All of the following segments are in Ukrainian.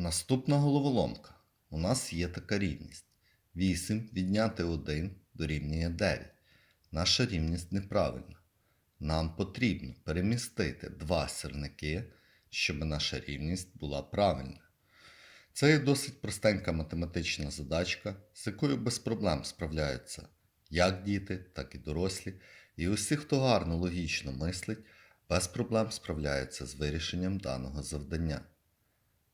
Наступна головоломка. У нас є така рівність. 8 відняти 1 дорівнює 9. Наша рівність неправильна. Нам потрібно перемістити два сірники, щоб наша рівність була правильна. Це є досить простенька математична задачка, з якою без проблем справляються як діти, так і дорослі, і усі, хто гарно логічно мислить, без проблем справляються з вирішенням даного завдання.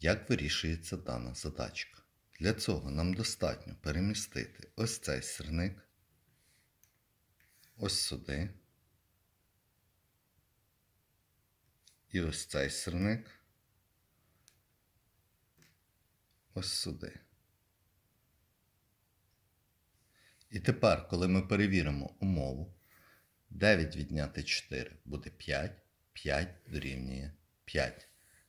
Як вирішується дана задачка? Для цього нам достатньо перемістити ось цей сірник, ось сюди, і ось цей сірник, ось сюди. І тепер, коли ми перевіримо умову, 9 відняти 4 буде 5, 5 дорівнює 5.